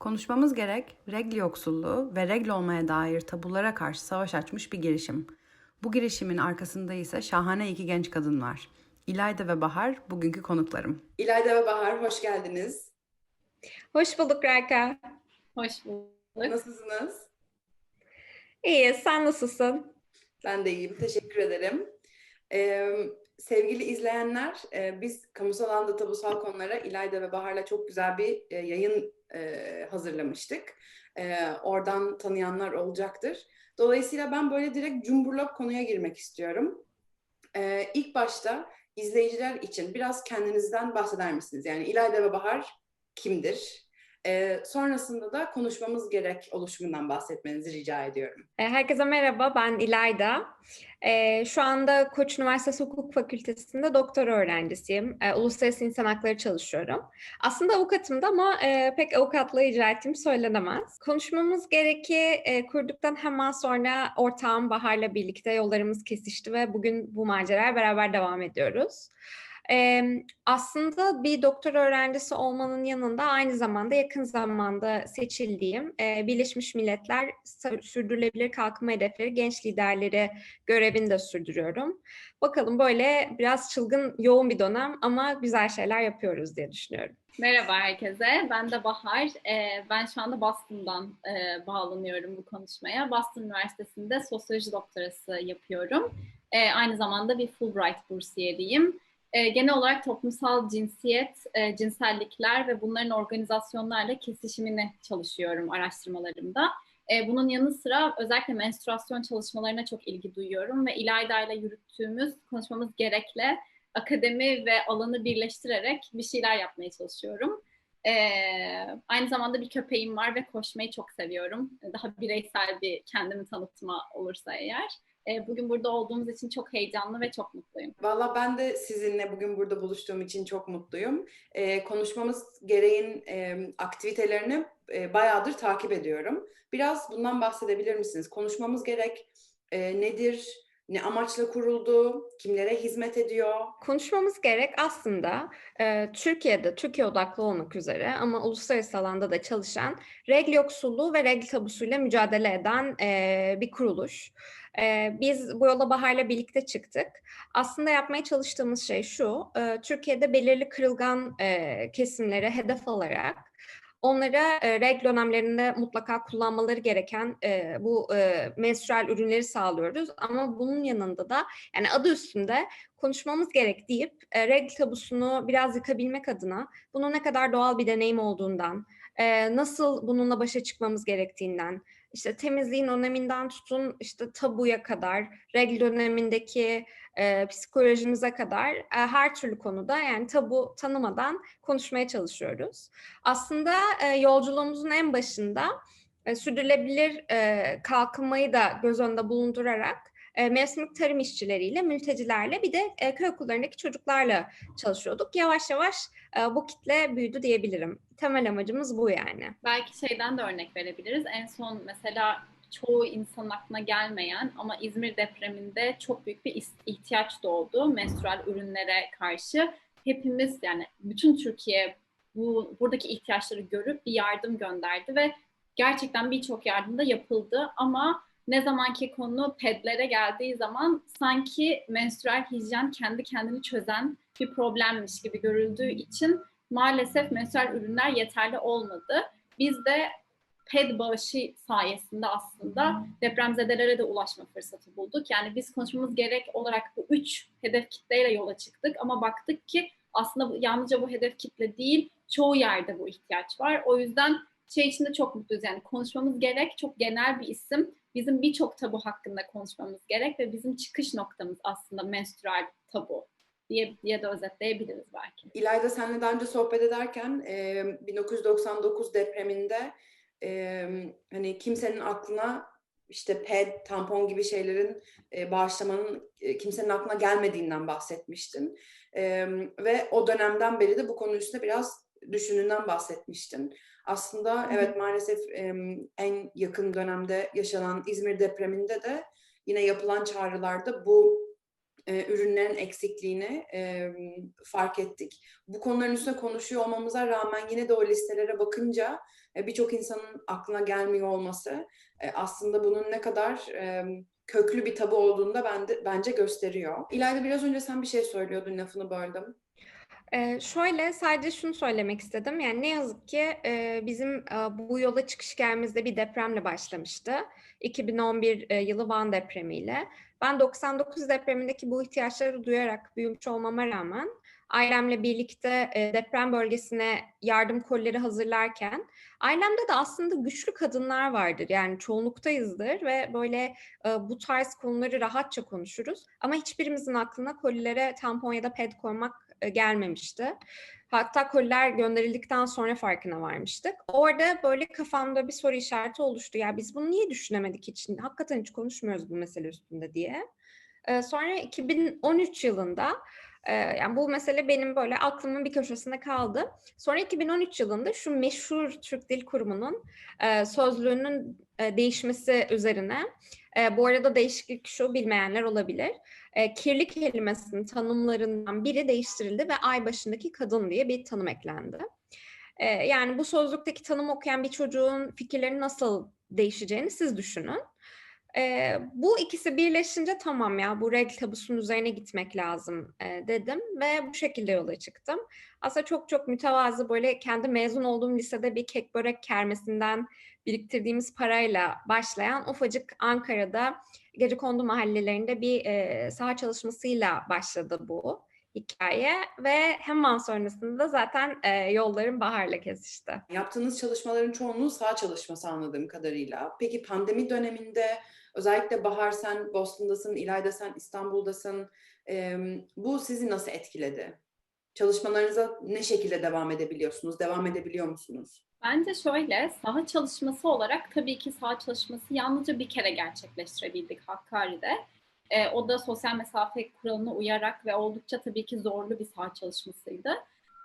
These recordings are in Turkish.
Konuşmamız gerek, regl yoksulluğu ve regl olmaya dair tabulara karşı savaş açmış bir girişim. Bu girişimin arkasında ise şahane iki genç kadın var. İlayda ve Bahar bugünkü konuklarım. İlayda ve Bahar hoş geldiniz. Hoş bulduk Rayka. Hoş bulduk. Nasılsınız? İyi, sen nasılsın? Ben de iyiyim, teşekkür ederim. Ee, sevgili izleyenler, e, biz kamusal alanda tabusal konulara İlayda ve Bahar'la çok güzel bir e, yayın e, hazırlamıştık. E, oradan tanıyanlar olacaktır. Dolayısıyla ben böyle direkt cumburlop konuya girmek istiyorum. E, ilk başta izleyiciler için biraz kendinizden bahseder misiniz? Yani İlayda ve Bahar kimdir? E, sonrasında da konuşmamız gerek oluşumundan bahsetmenizi rica ediyorum. Herkese merhaba, ben İlayda. E, şu anda Koç Üniversitesi Hukuk Fakültesi'nde doktora öğrencisiyim. E, uluslararası insan hakları çalışıyorum. Aslında avukatım da ama e, pek avukatlığı icra ettiğim söylenemez. Konuşmamız gereki e, kurduktan hemen sonra ortağım Bahar'la birlikte yollarımız kesişti ve bugün bu maceraya beraber devam ediyoruz. Ee, aslında bir doktor öğrencisi olmanın yanında aynı zamanda yakın zamanda seçildiğim e, Birleşmiş Milletler Sürdürülebilir Kalkınma Hedefleri Genç Liderleri görevini de sürdürüyorum. Bakalım böyle biraz çılgın, yoğun bir dönem ama güzel şeyler yapıyoruz diye düşünüyorum. Merhaba herkese, ben de Bahar. Ee, ben şu anda Boston'dan e, bağlanıyorum bu konuşmaya. Boston Üniversitesi'nde sosyoloji doktorası yapıyorum. E, aynı zamanda bir Fulbright bursiyeriyim. E, genel olarak toplumsal cinsiyet, e, cinsellikler ve bunların organizasyonlarla kesişimini çalışıyorum araştırmalarımda. E, bunun yanı sıra özellikle menstruasyon çalışmalarına çok ilgi duyuyorum ve İlayda ile yürüttüğümüz konuşmamız gerekle akademi ve alanı birleştirerek bir şeyler yapmaya çalışıyorum. E, aynı zamanda bir köpeğim var ve koşmayı çok seviyorum. Daha bireysel bir kendimi tanıtma olursa eğer. E, bugün burada olduğumuz için çok heyecanlı ve çok mutluyum. Valla ben de sizinle bugün burada buluştuğum için çok mutluyum. E, konuşmamız gereğin e, aktivitelerini e, bayağıdır takip ediyorum. Biraz bundan bahsedebilir misiniz? Konuşmamız gerek e, nedir? Ne amaçla kuruldu? Kimlere hizmet ediyor? Konuşmamız gerek aslında e, Türkiye'de, Türkiye odaklı olmak üzere ama uluslararası alanda da çalışan regl yoksulluğu ve regl tabusuyla mücadele eden e, bir kuruluş. E, biz bu yola Bahar'la birlikte çıktık. Aslında yapmaya çalıştığımız şey şu, e, Türkiye'de belirli kırılgan e, kesimlere hedef alarak onlara e, reg dönemlerinde mutlaka kullanmaları gereken e, bu e, menstrual ürünleri sağlıyoruz. Ama bunun yanında da yani adı üstünde konuşmamız gerek deyip e, reg tabusunu biraz yıkabilmek adına bunun ne kadar doğal bir deneyim olduğundan, e, nasıl bununla başa çıkmamız gerektiğinden, işte temizliğin öneminden tutun işte tabuya kadar, regl dönemindeki e, psikolojimize kadar e, her türlü konuda yani tabu tanımadan konuşmaya çalışıyoruz. Aslında e, yolculuğumuzun en başında e, sürdürülebilir e, kalkınmayı da göz önünde bulundurarak e, mevsimlik tarım işçileriyle, mültecilerle bir de e, köy okullarındaki çocuklarla çalışıyorduk. Yavaş yavaş e, bu kitle büyüdü diyebilirim. Temel amacımız bu yani. Belki şeyden de örnek verebiliriz. En son mesela çoğu insanın aklına gelmeyen ama İzmir depreminde çok büyük bir ihtiyaç doğdu menstrual ürünlere karşı. Hepimiz yani bütün Türkiye bu buradaki ihtiyaçları görüp bir yardım gönderdi ve gerçekten birçok yardım da yapıldı ama ne zamanki konu pedlere geldiği zaman sanki menstrual hijyen kendi kendini çözen bir problemmiş gibi görüldüğü için maalesef menstrual ürünler yeterli olmadı. Biz de ped bağışı sayesinde aslında depremzedelere de ulaşma fırsatı bulduk. Yani biz konuşmamız gerek olarak bu üç hedef kitleyle yola çıktık ama baktık ki aslında yalnızca bu hedef kitle değil, çoğu yerde bu ihtiyaç var. O yüzden şey içinde çok mutluyuz. Yani konuşmamız gerek çok genel bir isim. Bizim birçok tabu hakkında konuşmamız gerek ve bizim çıkış noktamız aslında menstrual tabu diye, diye de özetleyebiliriz belki. İlayda seninle daha önce sohbet ederken e, 1999 depreminde hani kimsenin aklına işte ped, tampon gibi şeylerin e, bağışlamanın e, kimsenin aklına gelmediğinden bahsetmiştin. E, ve o dönemden beri de bu konu üstünde biraz düşündüğünden bahsetmiştin. Aslında evet maalesef en yakın dönemde yaşanan İzmir depreminde de yine yapılan çağrılarda bu e, ürünlerin eksikliğini fark ettik. Bu konuların üstüne konuşuyor olmamıza rağmen yine de o listelere bakınca e, birçok insanın aklına gelmiyor olması e, aslında bunun ne kadar köklü bir tabu olduğunu da bence gösteriyor. İlayda biraz önce sen bir şey söylüyordun lafını böldüm. Ee, şöyle sadece şunu söylemek istedim. Yani ne yazık ki e, bizim e, bu yola çıkış hikayemizde bir depremle başlamıştı. 2011 e, yılı Van depremiyle. Ben 99 depremindeki bu ihtiyaçları duyarak büyümüş olmama rağmen ailemle birlikte e, deprem bölgesine yardım kolileri hazırlarken ailemde de aslında güçlü kadınlar vardır. Yani çoğunluktayızdır ve böyle e, bu tarz konuları rahatça konuşuruz. Ama hiçbirimizin aklına kolilere tampon ya da ped koymak gelmemişti. Hatta koliler gönderildikten sonra farkına varmıştık. Orada böyle kafamda bir soru işareti oluştu. Ya biz bunu niye düşünemedik hiç? Hakikaten hiç konuşmuyoruz bu mesele üstünde diye. Ee, sonra 2013 yılında e, yani bu mesele benim böyle aklımın bir köşesinde kaldı. Sonra 2013 yılında şu meşhur Türk Dil Kurumu'nun e, sözlüğünün e, değişmesi üzerine e, bu arada değişiklik şu bilmeyenler olabilir. E, kirli kelimesinin tanımlarından biri değiştirildi ve ay başındaki kadın diye bir tanım eklendi. E, yani bu sözlükteki tanım okuyan bir çocuğun fikirleri nasıl değişeceğini siz düşünün. E, bu ikisi birleşince tamam ya bu regl tabusunun üzerine gitmek lazım e, dedim ve bu şekilde yola çıktım. Aslında çok çok mütevazı böyle kendi mezun olduğum lisede bir kek börek kermesinden biriktirdiğimiz parayla başlayan ufacık Ankara'da gecekondu mahallelerinde bir e, saha çalışmasıyla başladı bu hikaye ve hemen sonrasında zaten e, yolların Bahar'la kesişti. Yaptığınız çalışmaların çoğunluğu sağ çalışması anladığım kadarıyla. Peki pandemi döneminde özellikle Bahar sen Boston'dasın, İlayda sen İstanbul'dasın. E, bu sizi nasıl etkiledi? Çalışmalarınıza ne şekilde devam edebiliyorsunuz? Devam edebiliyor musunuz? Bence şöyle, saha çalışması olarak tabii ki saha çalışması yalnızca bir kere gerçekleştirebildik Hakkari'de. E, o da sosyal mesafe kuralına uyarak ve oldukça tabii ki zorlu bir saha çalışmasıydı.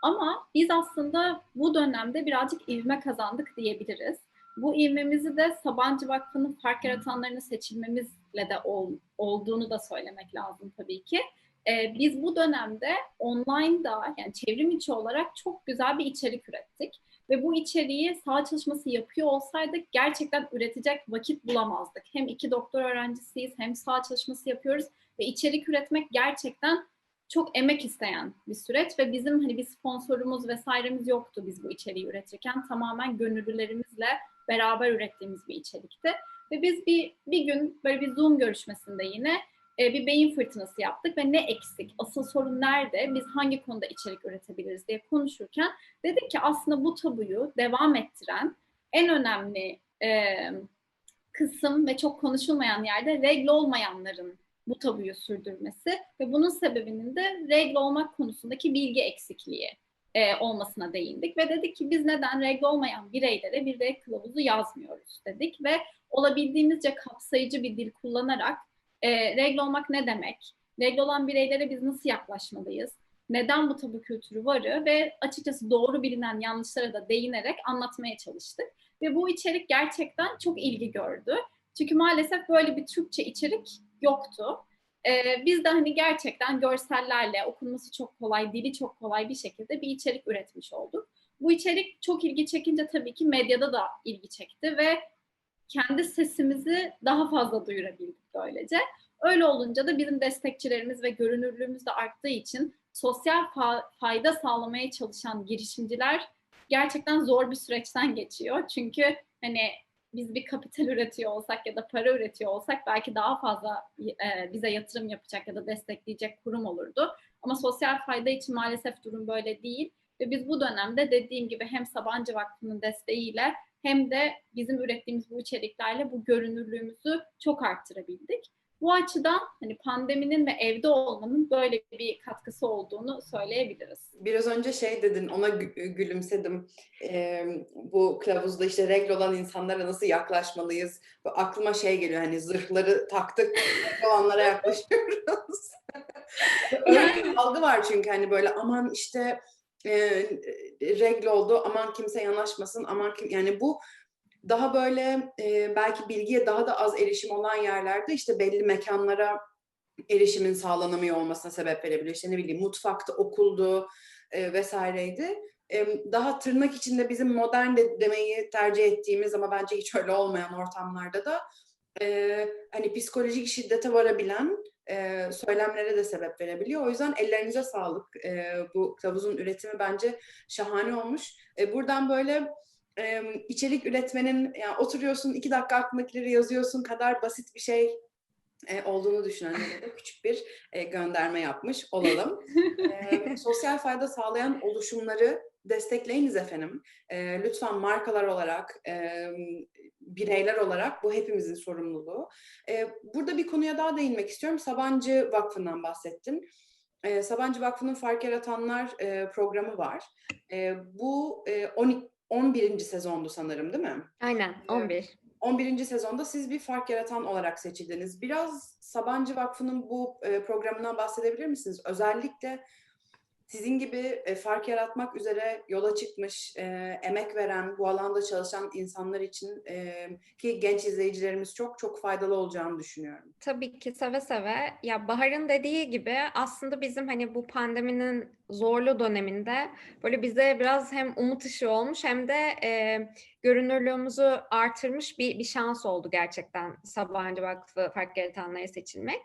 Ama biz aslında bu dönemde birazcık ivme kazandık diyebiliriz. Bu ivmemizi de Sabancı Vakfı'nın fark yaratanlarını seçilmemizle de ol, olduğunu da söylemek lazım tabii ki. Ee, biz bu dönemde online'da yani çevrim içi olarak çok güzel bir içerik ürettik. Ve bu içeriği saha çalışması yapıyor olsaydık gerçekten üretecek vakit bulamazdık. Hem iki doktor öğrencisiyiz hem saha çalışması yapıyoruz ve içerik üretmek gerçekten çok emek isteyen bir süreç ve bizim hani bir sponsorumuz vesairemiz yoktu biz bu içeriği üretirken tamamen gönüllülerimizle beraber ürettiğimiz bir içerikti. Ve biz bir, bir gün böyle bir Zoom görüşmesinde yine e, bir beyin fırtınası yaptık ve ne eksik, asıl sorun nerede, biz hangi konuda içerik üretebiliriz diye konuşurken dedik ki aslında bu tabuyu devam ettiren en önemli e, kısım ve çok konuşulmayan yerde regl olmayanların bu tabuyu sürdürmesi ve bunun sebebinin de regl olmak konusundaki bilgi eksikliği e, olmasına değindik ve dedik ki biz neden regl olmayan bireylere bir regl kılavuzu yazmıyoruz dedik ve olabildiğimizce kapsayıcı bir dil kullanarak e, regl olmak ne demek? Regl olan bireylere biz nasıl yaklaşmalıyız? Neden bu tabu kültürü varı ve açıkçası doğru bilinen yanlışlara da değinerek anlatmaya çalıştık. Ve bu içerik gerçekten çok ilgi gördü. Çünkü maalesef böyle bir Türkçe içerik yoktu. Ee, biz de hani gerçekten görsellerle okunması çok kolay, dili çok kolay bir şekilde bir içerik üretmiş olduk. Bu içerik çok ilgi çekince tabii ki medyada da ilgi çekti ve kendi sesimizi daha fazla duyurabildik böylece. Öyle olunca da bizim destekçilerimiz ve görünürlüğümüz de arttığı için sosyal fa- fayda sağlamaya çalışan girişimciler gerçekten zor bir süreçten geçiyor. Çünkü hani biz bir kapital üretiyor olsak ya da para üretiyor olsak belki daha fazla e, bize yatırım yapacak ya da destekleyecek kurum olurdu. Ama sosyal fayda için maalesef durum böyle değil. Ve biz bu dönemde dediğim gibi hem Sabancı Vakfı'nın desteğiyle hem de bizim ürettiğimiz bu içeriklerle bu görünürlüğümüzü çok arttırabildik. Bu açıdan hani pandeminin ve evde olmanın böyle bir katkısı olduğunu söyleyebiliriz. Biraz önce şey dedin, ona gülümsedim. Ee, bu kılavuzda işte regl olan insanlara nasıl yaklaşmalıyız? Bu aklıma şey geliyor hani zırhları taktık olanlara yaklaşıyoruz. Bir algı var çünkü hani böyle aman işte e, regl oldu, aman kimse yanaşmasın, aman kim yani bu daha böyle e, belki bilgiye daha da az erişim olan yerlerde işte belli mekanlara erişimin sağlanamıyor olmasına sebep verebiliyor. İşte ne bileyim mutfakta, okuldu e, vesaireydi. e, daha tırnak içinde bizim modern de demeyi tercih ettiğimiz ama bence hiç öyle olmayan ortamlarda da e, hani psikolojik şiddete varabilen e, söylemlere de sebep verebiliyor. O yüzden ellerinize sağlık. E, bu kılavuzun üretimi bence şahane olmuş. E, buradan böyle e, içerik üretmenin, yani oturuyorsun iki dakika aklındakileri yazıyorsun kadar basit bir şey e, olduğunu düşünenlere de küçük bir e, gönderme yapmış olalım. E, sosyal fayda sağlayan oluşumları destekleyiniz efendim. E, lütfen markalar olarak, e, bireyler olarak bu hepimizin sorumluluğu. E, burada bir konuya daha değinmek istiyorum. Sabancı Vakfı'ndan bahsettin. E, Sabancı Vakfı'nın Fark Yaratanlar e, programı var. E, bu e, 12, 11. sezondu sanırım değil mi? Aynen 11. 11. sezonda siz bir fark yaratan olarak seçildiniz. Biraz Sabancı Vakfı'nın bu e, programından bahsedebilir misiniz? Özellikle sizin gibi e, fark yaratmak üzere yola çıkmış, e, emek veren, bu alanda çalışan insanlar için e, ki genç izleyicilerimiz çok çok faydalı olacağını düşünüyorum. Tabii ki seve seve. Ya Bahar'ın dediği gibi aslında bizim hani bu pandeminin zorlu döneminde böyle bize biraz hem umut ışığı olmuş hem de e, görünürlüğümüzü artırmış bir, bir şans oldu gerçekten Sabancı Vakfı Fark Yaratanlara seçilmek.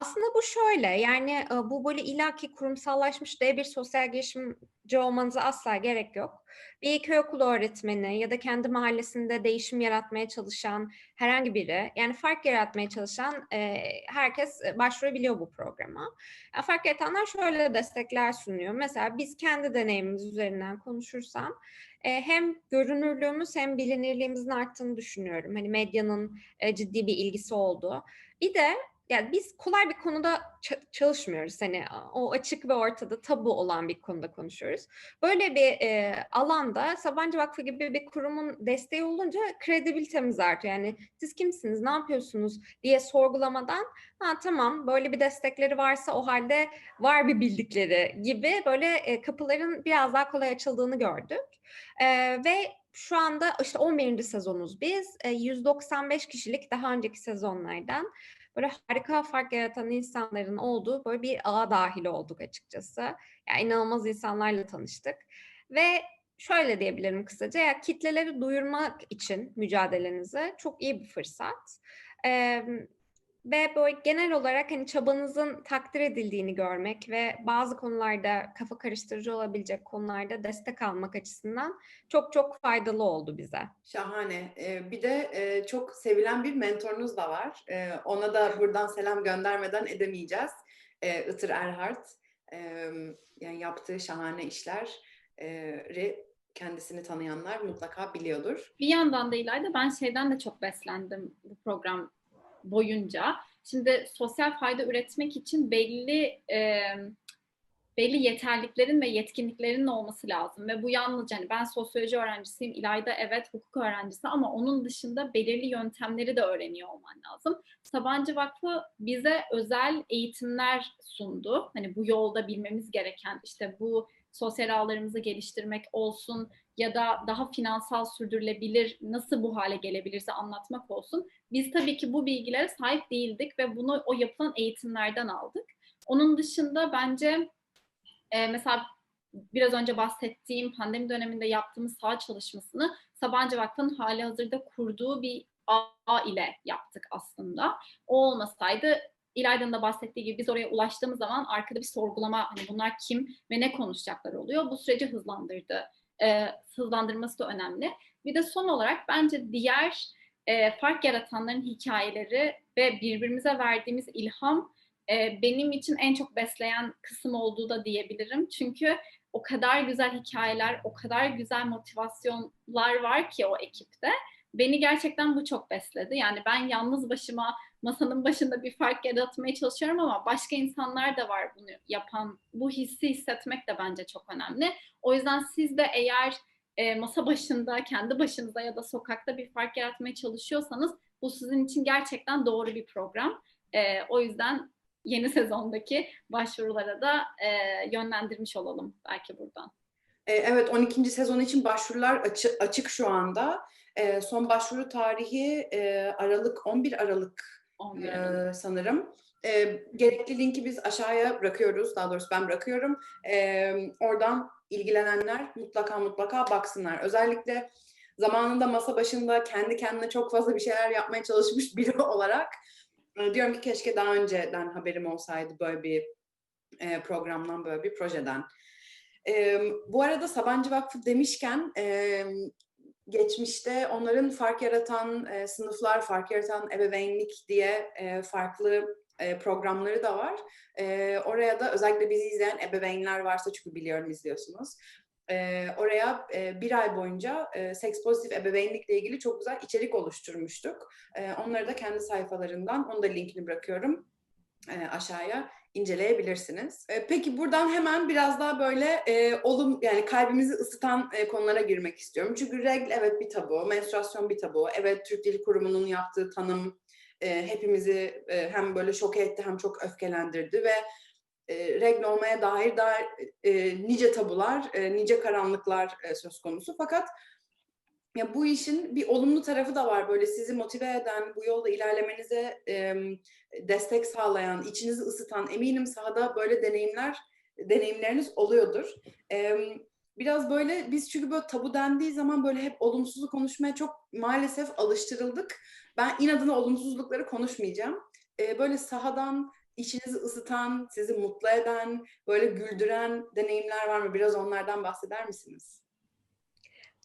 Aslında bu şöyle yani e, bu böyle ilaki kurumsallaşmış dev bir sosyal girişimci olmanıza asla gerek yok. Bir köy okulu öğretmeni ya da kendi mahallesinde değişim yaratmaya çalışan herhangi biri yani fark yaratmaya çalışan e, herkes başvurabiliyor bu programa. Fark yaratanlar şöyle destekler sunuyor. Mesela biz kendi deneyimimiz üzerinden konuşursam e, hem görünürlüğümüz hem bilinirliğimizin arttığını düşünüyorum. Hani medyanın e, ciddi bir ilgisi olduğu. Bir de yani biz kolay bir konuda çalışmıyoruz. Hani o açık ve ortada tabu olan bir konuda konuşuyoruz. Böyle bir e, alanda Sabancı Vakfı gibi bir kurumun desteği olunca kredibilitemiz artıyor. Yani siz kimsiniz, ne yapıyorsunuz diye sorgulamadan ha tamam böyle bir destekleri varsa o halde var bir bildikleri gibi böyle e, kapıların biraz daha kolay açıldığını gördük. E, ve şu anda işte 11. sezonuz biz. E, 195 kişilik daha önceki sezonlardan böyle harika fark yaratan insanların olduğu böyle bir ağa dahil olduk açıkçası. Yani inanılmaz insanlarla tanıştık. Ve şöyle diyebilirim kısaca ya kitleleri duyurmak için mücadelenize çok iyi bir fırsat. Ee, ve böyle genel olarak hani çabanızın takdir edildiğini görmek ve bazı konularda kafa karıştırıcı olabilecek konularda destek almak açısından çok çok faydalı oldu bize. Şahane. Ee, bir de e, çok sevilen bir mentorunuz da var. Ee, ona da buradan selam göndermeden edemeyeceğiz. Ee, Itır Erhard. Ee, yani yaptığı şahane işleri kendisini tanıyanlar mutlaka biliyordur. Bir yandan da İlayda ben şeyden de çok beslendim bu program boyunca. Şimdi sosyal fayda üretmek için belli e, belli yeterliklerin ve yetkinliklerin olması lazım ve bu yalnızca hani ben sosyoloji öğrencisiyim, İlayda evet hukuk öğrencisi ama onun dışında belirli yöntemleri de öğreniyor olman lazım. Sabancı Vakfı bize özel eğitimler sundu. Hani bu yolda bilmemiz gereken işte bu sosyal ağlarımızı geliştirmek olsun ya da daha finansal sürdürülebilir nasıl bu hale gelebilirse anlatmak olsun. Biz tabii ki bu bilgilere sahip değildik ve bunu o yapılan eğitimlerden aldık. Onun dışında bence e, mesela biraz önce bahsettiğim pandemi döneminde yaptığımız sağ çalışmasını Sabancı Vakfı'nın hali hazırda kurduğu bir ağ ile yaptık aslında. O olmasaydı İlayda'nın da bahsettiği gibi biz oraya ulaştığımız zaman arkada bir sorgulama hani bunlar kim ve ne konuşacaklar oluyor. Bu süreci hızlandırdı. E, hızlandırması da önemli. Bir de son olarak bence diğer e, fark yaratanların hikayeleri ve birbirimize verdiğimiz ilham e, benim için en çok besleyen kısım olduğu da diyebilirim. Çünkü o kadar güzel hikayeler, o kadar güzel motivasyonlar var ki o ekipte. Beni gerçekten bu çok besledi. Yani ben yalnız başıma masanın başında bir fark yaratmaya çalışıyorum ama başka insanlar da var bunu yapan. Bu hissi hissetmek de bence çok önemli. O yüzden siz de eğer e, masa başında, kendi başınıza ya da sokakta bir fark yaratmaya çalışıyorsanız bu sizin için gerçekten doğru bir program. E, o yüzden yeni sezondaki başvurulara da e, yönlendirmiş olalım belki buradan. E, evet 12. sezon için başvurular açı, açık şu anda. E, son başvuru tarihi e, Aralık 11 Aralık 11 Aralık. E, sanırım. E, gerekli linki biz aşağıya bırakıyoruz. Daha doğrusu ben bırakıyorum. E, oradan ilgilenenler mutlaka mutlaka baksınlar. Özellikle zamanında masa başında kendi kendine çok fazla bir şeyler yapmaya çalışmış biri olarak e, diyorum ki keşke daha önceden haberim olsaydı böyle bir e, programdan, böyle bir projeden. E, bu arada Sabancı Vakfı demişken e, geçmişte onların fark yaratan e, sınıflar, fark yaratan ebeveynlik diye e, farklı e, programları da var. E, oraya da özellikle bizi izleyen ebeveynler varsa çünkü biliyorum izliyorsunuz. E, oraya e, bir ay boyunca e, seks pozitif ebeveynlikle ilgili çok güzel içerik oluşturmuştuk. E, onları da kendi sayfalarından, onu da linkini bırakıyorum e, aşağıya inceleyebilirsiniz. E, peki buradan hemen biraz daha böyle e, olum yani kalbimizi ısıtan e, konulara girmek istiyorum. Çünkü regl evet bir tabu, menstruasyon bir tabu. Evet Türk Dil Kurumu'nun yaptığı tanım e, hepimizi e, hem böyle şok etti hem çok öfkelendirdi ve e, regl olmaya dair daha e, nice tabular, e, nice karanlıklar e, söz konusu. Fakat ya bu işin bir olumlu tarafı da var. Böyle sizi motive eden, bu yolda ilerlemenize e, destek sağlayan, içinizi ısıtan eminim sahada böyle deneyimler, deneyimleriniz oluyordur. E, biraz böyle biz çünkü böyle tabu dendiği zaman böyle hep olumsuzu konuşmaya çok maalesef alıştırıldık. Ben inadına olumsuzlukları konuşmayacağım. E, böyle sahadan içinizi ısıtan, sizi mutlu eden, böyle güldüren deneyimler var mı? Biraz onlardan bahseder misiniz?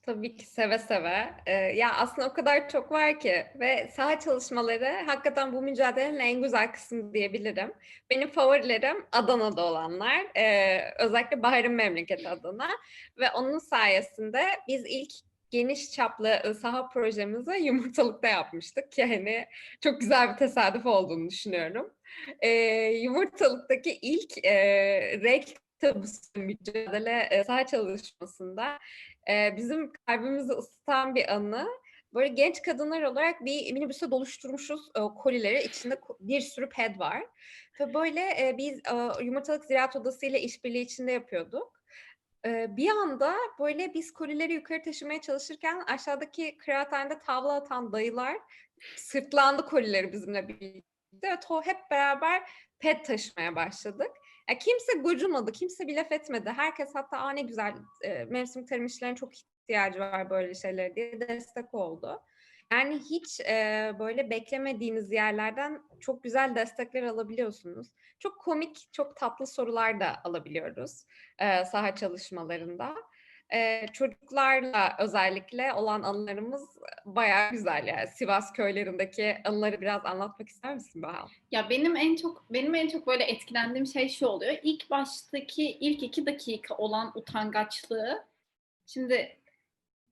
Tabii ki seve seve. Ee, ya aslında o kadar çok var ki ve saha çalışmaları hakikaten bu mücadelenin en güzel kısmı diyebilirim. Benim favorilerim Adana'da olanlar. Ee, özellikle Bahar'ın memleketi Adana ve onun sayesinde biz ilk geniş çaplı saha projemizi yumurtalıkta yapmıştık. Yani çok güzel bir tesadüf olduğunu düşünüyorum. Ee, yumurtalıktaki ilk e, renk tabusu mücadele e, saha çalışmasında e, bizim kalbimizi ısıtan bir anı. Böyle genç kadınlar olarak bir minibüse doluşturmuşuz e, kolileri. İçinde bir sürü ped var. Ve böyle e, biz e, Yumurtalık Ziraat Odası ile işbirliği içinde yapıyorduk. E, bir anda böyle biz kolileri yukarı taşımaya çalışırken aşağıdaki kıraathanede tavla atan dayılar sırtlandı kolileri bizimle birlikte. Ve to hep beraber ped taşımaya başladık. Ya kimse gocunmadı, kimse bir laf etmedi. Herkes hatta Aa, ne güzel e, mevsim tarım işlerine çok ihtiyacı var böyle şeyler diye destek oldu. Yani hiç e, böyle beklemediğiniz yerlerden çok güzel destekler alabiliyorsunuz. Çok komik, çok tatlı sorular da alabiliyoruz e, saha çalışmalarında. Ee, çocuklarla özellikle olan anılarımız bayağı güzel yani. Sivas köylerindeki anıları biraz anlatmak ister misin Bahal? Ya benim en çok benim en çok böyle etkilendiğim şey şu oluyor. İlk baştaki ilk iki dakika olan utangaçlığı. Şimdi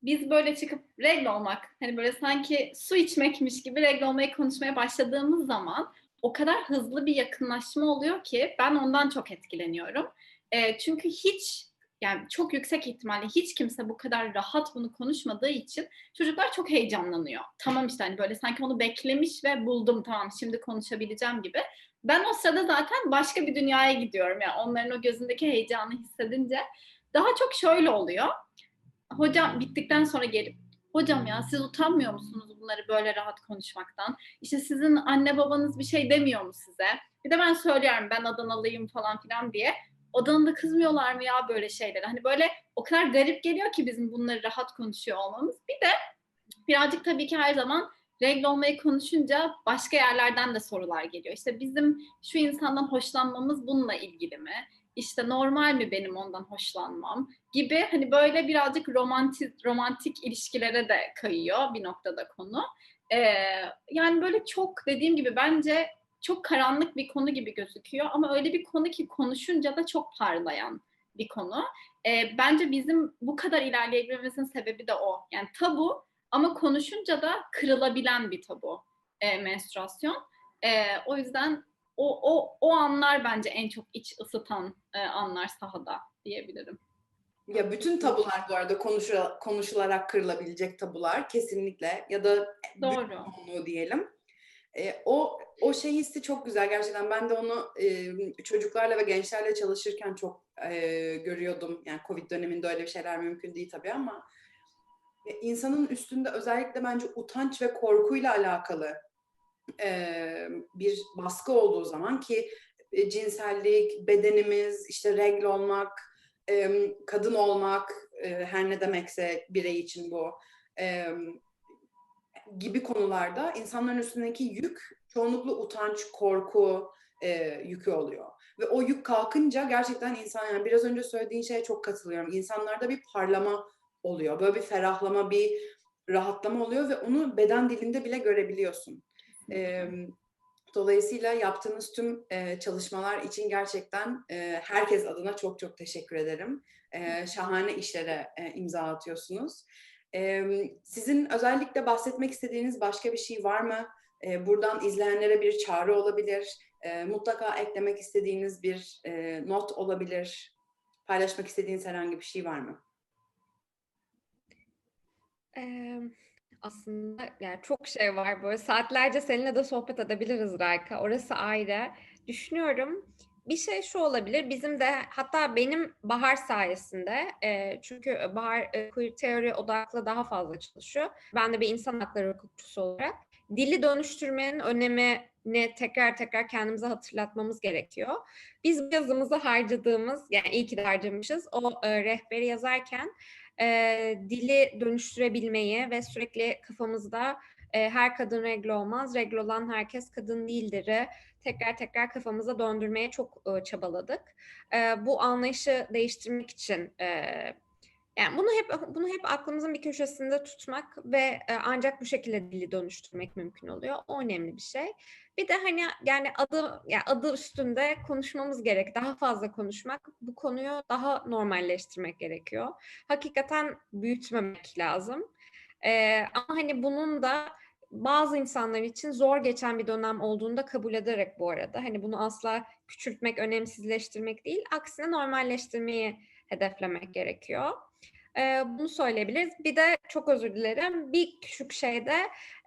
biz böyle çıkıp regl olmak hani böyle sanki su içmekmiş gibi regl olmayı konuşmaya başladığımız zaman o kadar hızlı bir yakınlaşma oluyor ki ben ondan çok etkileniyorum. E, çünkü hiç yani çok yüksek ihtimalle hiç kimse bu kadar rahat bunu konuşmadığı için çocuklar çok heyecanlanıyor. Tamam işte hani böyle sanki onu beklemiş ve buldum tamam şimdi konuşabileceğim gibi. Ben o sırada zaten başka bir dünyaya gidiyorum. Yani onların o gözündeki heyecanı hissedince daha çok şöyle oluyor. Hocam bittikten sonra gelip hocam ya siz utanmıyor musunuz bunları böyle rahat konuşmaktan? İşte sizin anne babanız bir şey demiyor mu size? Bir de ben söylüyorum ben Adanalıyım falan filan diye odanında kızmıyorlar mı ya böyle şeyler? Hani böyle o kadar garip geliyor ki bizim bunları rahat konuşuyor olmamız. Bir de birazcık tabii ki her zaman regl olmayı konuşunca başka yerlerden de sorular geliyor. İşte bizim şu insandan hoşlanmamız bununla ilgili mi? İşte normal mi benim ondan hoşlanmam gibi hani böyle birazcık romantik romantik ilişkilere de kayıyor bir noktada konu. Ee, yani böyle çok dediğim gibi bence çok karanlık bir konu gibi gözüküyor ama öyle bir konu ki konuşunca da çok parlayan bir konu. E, bence bizim bu kadar ilerleyebilmemizin sebebi de o. Yani tabu ama konuşunca da kırılabilen bir tabu e, menstruasyon. E, o yüzden o, o, o anlar bence en çok iç ısıtan e, anlar sahada diyebilirim. Ya bütün tabular bu arada konuşul konuşularak kırılabilecek tabular kesinlikle ya da Doğru. diyelim. E, o o şey hissi çok güzel gerçekten. Ben de onu e, çocuklarla ve gençlerle çalışırken çok e, görüyordum. Yani Covid döneminde öyle bir şeyler mümkün değil tabii ama e, insanın üstünde özellikle bence utanç ve korkuyla alakalı e, bir baskı olduğu zaman ki e, cinsellik, bedenimiz, işte regl olmak, e, kadın olmak e, her ne demekse birey için bu e, gibi konularda insanların üstündeki yük çoğunlukla utanç, korku e, yükü oluyor. Ve o yük kalkınca gerçekten insan yani biraz önce söylediğin şeye çok katılıyorum. İnsanlarda bir parlama oluyor. Böyle bir ferahlama, bir rahatlama oluyor ve onu beden dilinde bile görebiliyorsun. E, dolayısıyla yaptığınız tüm e, çalışmalar için gerçekten e, herkes adına çok çok teşekkür ederim. E, şahane işlere e, imza atıyorsunuz. Sizin özellikle bahsetmek istediğiniz başka bir şey var mı? E, buradan izleyenlere bir çağrı olabilir. E, mutlaka eklemek istediğiniz bir e, not olabilir. Paylaşmak istediğiniz herhangi bir şey var mı? Aslında yani çok şey var böyle saatlerce seninle de sohbet edebiliriz Rayka. Orası ayrı. Düşünüyorum bir şey şu olabilir bizim de hatta benim Bahar sayesinde e, çünkü Bahar e, queer teori odaklı daha fazla çalışıyor. Ben de bir insan hakları hukukçusu olarak dili dönüştürmenin önemini tekrar tekrar kendimize hatırlatmamız gerekiyor. Biz yazımızı harcadığımız yani iyi ki de harcamışız o e, rehberi yazarken e, dili dönüştürebilmeyi ve sürekli kafamızda e, her kadın regl olmaz, regl olan herkes kadın değildir'i tekrar tekrar kafamıza döndürmeye çok e, çabaladık. E, bu anlayışı değiştirmek için e, yani bunu hep bunu hep aklımızın bir köşesinde tutmak ve e, ancak bu şekilde dili dönüştürmek mümkün oluyor. O önemli bir şey. Bir de hani yani adı yani adı üstünde konuşmamız gerek. Daha fazla konuşmak, bu konuyu daha normalleştirmek gerekiyor. Hakikaten büyütmemek lazım. Ee, ama hani bunun da bazı insanlar için zor geçen bir dönem olduğunu da kabul ederek bu arada. Hani bunu asla küçültmek, önemsizleştirmek değil, aksine normalleştirmeyi hedeflemek gerekiyor. Ee, bunu söyleyebiliriz. Bir de çok özür dilerim. Bir küçük şeyde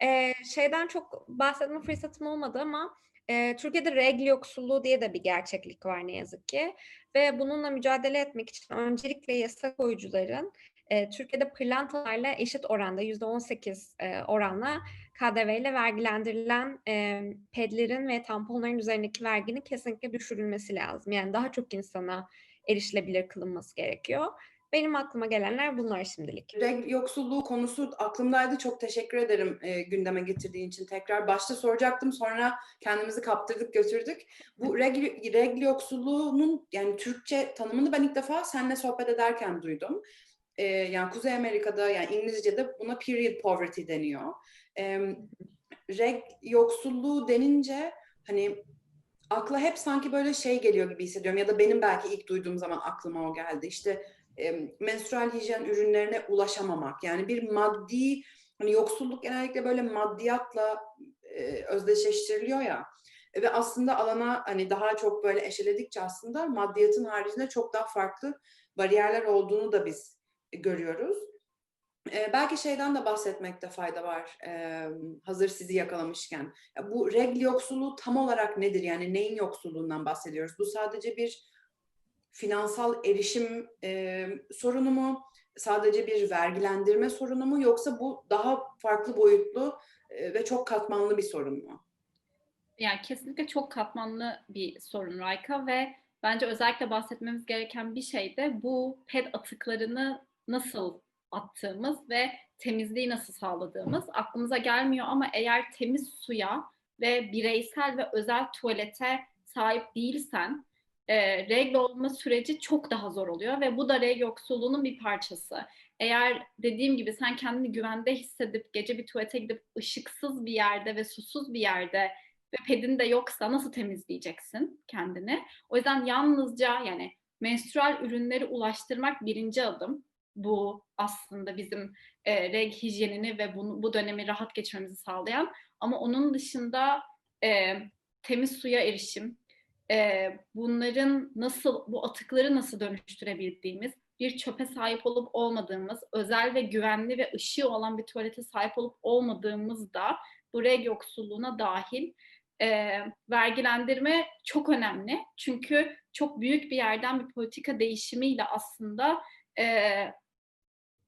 e, şeyden çok bahsetme fırsatım olmadı ama e, Türkiye'de regl yoksulluğu diye de bir gerçeklik var ne yazık ki. Ve bununla mücadele etmek için öncelikle yasa koyucuların e, Türkiye'de pırlantalarla eşit oranda %18 e, oranla KDV ile vergilendirilen e, pedlerin ve tamponların üzerindeki verginin kesinlikle düşürülmesi lazım. Yani daha çok insana erişilebilir kılınması gerekiyor. Benim aklıma gelenler bunlar şimdilik. Regl yoksulluğu konusu aklımdaydı. Çok teşekkür ederim e, gündeme getirdiğin için tekrar. Başta soracaktım sonra kendimizi kaptırdık götürdük. Bu regl, regl yoksulluğunun yani Türkçe tanımını ben ilk defa seninle sohbet ederken duydum. E, yani Kuzey Amerika'da yani İngilizce'de buna period poverty deniyor. E, regl yoksulluğu denince hani akla hep sanki böyle şey geliyor gibi hissediyorum ya da benim belki ilk duyduğum zaman aklıma o geldi. İşte e, menstrual hijyen ürünlerine ulaşamamak. Yani bir maddi hani yoksulluk genellikle böyle maddiyatla e, özdeşleştiriliyor ya. Ve aslında alana hani daha çok böyle eşeledikçe aslında maddiyatın haricinde çok daha farklı bariyerler olduğunu da biz görüyoruz. E, belki şeyden de bahsetmekte fayda var e, hazır sizi yakalamışken. Ya bu regl yoksulluğu tam olarak nedir? Yani neyin yoksulluğundan bahsediyoruz? Bu sadece bir finansal erişim e, sorunu mu? Sadece bir vergilendirme sorunu mu? Yoksa bu daha farklı boyutlu e, ve çok katmanlı bir sorun mu? Yani kesinlikle çok katmanlı bir sorun Rayka ve bence özellikle bahsetmemiz gereken bir şey de bu ped atıklarını nasıl attığımız ve temizliği nasıl sağladığımız aklımıza gelmiyor ama eğer temiz suya ve bireysel ve özel tuvalete sahip değilsen e, regl olma süreci çok daha zor oluyor ve bu da regl yoksulluğunun bir parçası. Eğer dediğim gibi sen kendini güvende hissedip gece bir tuvalete gidip ışıksız bir yerde ve susuz bir yerde ve pedin de yoksa nasıl temizleyeceksin kendini? O yüzden yalnızca yani menstrual ürünleri ulaştırmak birinci adım. Bu aslında bizim e, reg hijyenini ve bunu, bu dönemi rahat geçirmemizi sağlayan. Ama onun dışında e, temiz suya erişim, e, bunların nasıl, bu atıkları nasıl dönüştürebildiğimiz, bir çöpe sahip olup olmadığımız, özel ve güvenli ve ışığı olan bir tuvalete sahip olup olmadığımız da bu reg yoksulluğuna dahil. E, vergilendirme çok önemli. Çünkü çok büyük bir yerden bir politika değişimiyle aslında e,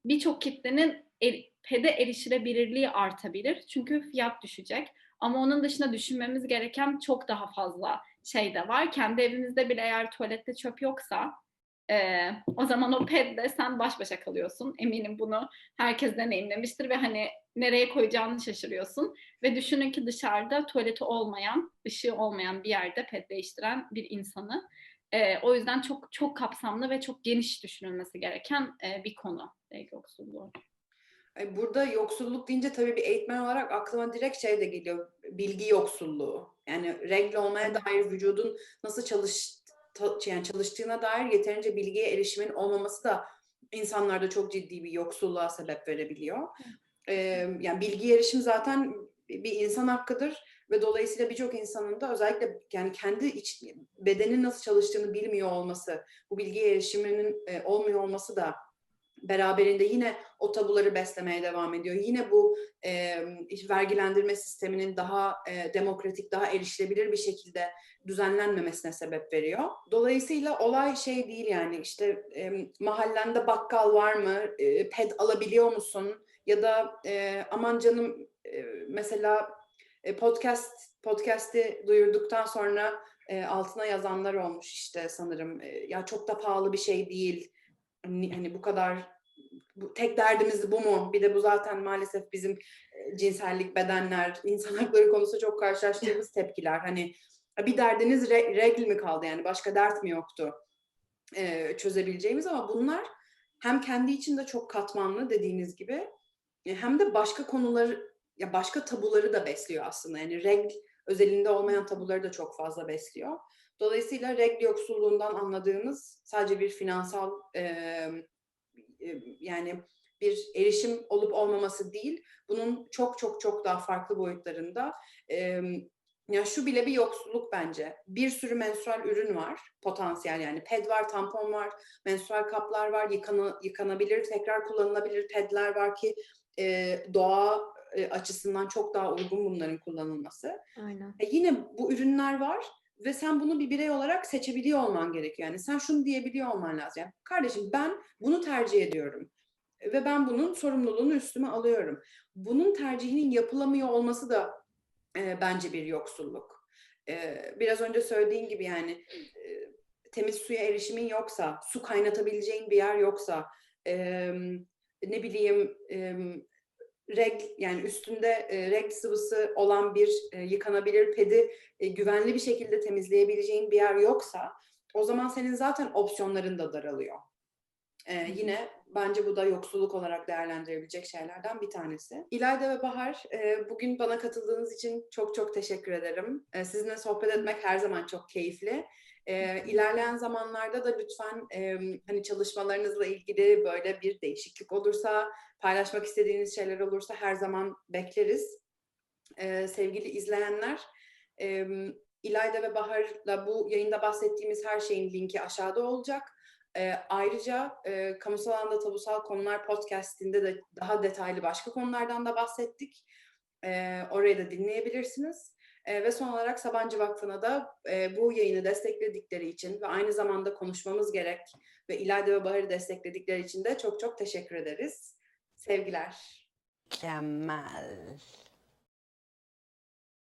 birçok kitlenin er, pede erişilebilirliği artabilir. Çünkü fiyat düşecek. Ama onun dışında düşünmemiz gereken çok daha fazla şey de var. Kendi evinizde bile eğer tuvalette çöp yoksa Ee, o zaman o pedle sen baş başa kalıyorsun. Eminim bunu herkes deneyimlemiştir ve hani nereye koyacağını şaşırıyorsun. Ve düşünün ki dışarıda tuvaleti olmayan, ışığı olmayan bir yerde ped değiştiren bir insanı. Ee, o yüzden çok çok kapsamlı ve çok geniş düşünülmesi gereken e, bir konu regl yoksulluğu. Burada yoksulluk deyince tabii bir eğitmen olarak aklıma direkt şey de geliyor. Bilgi yoksulluğu. Yani regle olmaya dair vücudun nasıl çalış, yani çalıştığına dair yeterince bilgiye erişimin olmaması da insanlarda çok ciddi bir yoksulluğa sebep verebiliyor. Ee, yani bilgi erişim zaten bir insan hakkıdır ve dolayısıyla birçok insanın da özellikle yani kendi iç bedenin nasıl çalıştığını bilmiyor olması, bu bilgiye erişiminin e, olmuyor olması da beraberinde yine o tabuları beslemeye devam ediyor. Yine bu e, vergilendirme sisteminin daha e, demokratik, daha erişilebilir bir şekilde düzenlenmemesine sebep veriyor. Dolayısıyla olay şey değil yani işte e, mahallende bakkal var mı, e, ped alabiliyor musun ya da e, aman canım e, mesela e, podcast podcast'i duyurduktan sonra e, altına yazanlar olmuş işte sanırım e, ya çok da pahalı bir şey değil hani, hani bu kadar bu, tek derdimiz bu mu? Bir de bu zaten maalesef bizim e, cinsellik, bedenler, insan hakları konusunda çok karşılaştığımız tepkiler. Hani bir derdiniz re, regl mi kaldı yani başka dert mi yoktu e, çözebileceğimiz ama bunlar hem kendi içinde çok katmanlı dediğiniz gibi e, hem de başka konuları ya başka tabuları da besliyor aslında. Yani regl özelinde olmayan tabuları da çok fazla besliyor. Dolayısıyla regl yoksulluğundan anladığımız sadece bir finansal e, e, yani bir erişim olup olmaması değil, bunun çok çok çok daha farklı boyutlarında. E, ya şu bile bir yoksulluk bence. Bir sürü menstrual ürün var, potansiyel yani ped var, tampon var, menstrual kaplar var, yıkana, yıkanabilir, tekrar kullanılabilir pedler var ki e, doğa e, açısından çok daha uygun bunların kullanılması. Aynen. E, yine bu ürünler var ve sen bunu bir birey olarak seçebiliyor olman gerekiyor. Yani sen şunu diyebiliyor olman lazım. Yani, kardeşim ben bunu tercih ediyorum ve ben bunun sorumluluğunu üstüme alıyorum. Bunun tercihinin yapılamıyor olması da e, bence bir yoksulluk. E, biraz önce söylediğin gibi yani e, temiz suya erişimin yoksa, su kaynatabileceğin bir yer yoksa, e, ne bileyim e, reg yani üstünde e, reg sıvısı olan bir e, yıkanabilir pedi e, güvenli bir şekilde temizleyebileceğin bir yer yoksa o zaman senin zaten opsiyonların da daralıyor. E, yine bence bu da yoksulluk olarak değerlendirebilecek şeylerden bir tanesi. İlayda ve Bahar e, bugün bana katıldığınız için çok çok teşekkür ederim. E, sizinle sohbet etmek her zaman çok keyifli. E, ilerleyen zamanlarda da lütfen e, hani çalışmalarınızla ilgili böyle bir değişiklik olursa, paylaşmak istediğiniz şeyler olursa her zaman bekleriz. E, sevgili izleyenler, e, İlayda ve Bahar'la bu yayında bahsettiğimiz her şeyin linki aşağıda olacak. E, ayrıca e, Kamusal Alanda Tabusal Konular Podcast'inde de daha detaylı başka konulardan da bahsettik. E, orayı da dinleyebilirsiniz. E, ve son olarak Sabancı Vakfı'na da e, bu yayını destekledikleri için ve aynı zamanda konuşmamız gerek ve İlayda ve Bahar'ı destekledikleri için de çok çok teşekkür ederiz. Sevgiler. Mükemmel.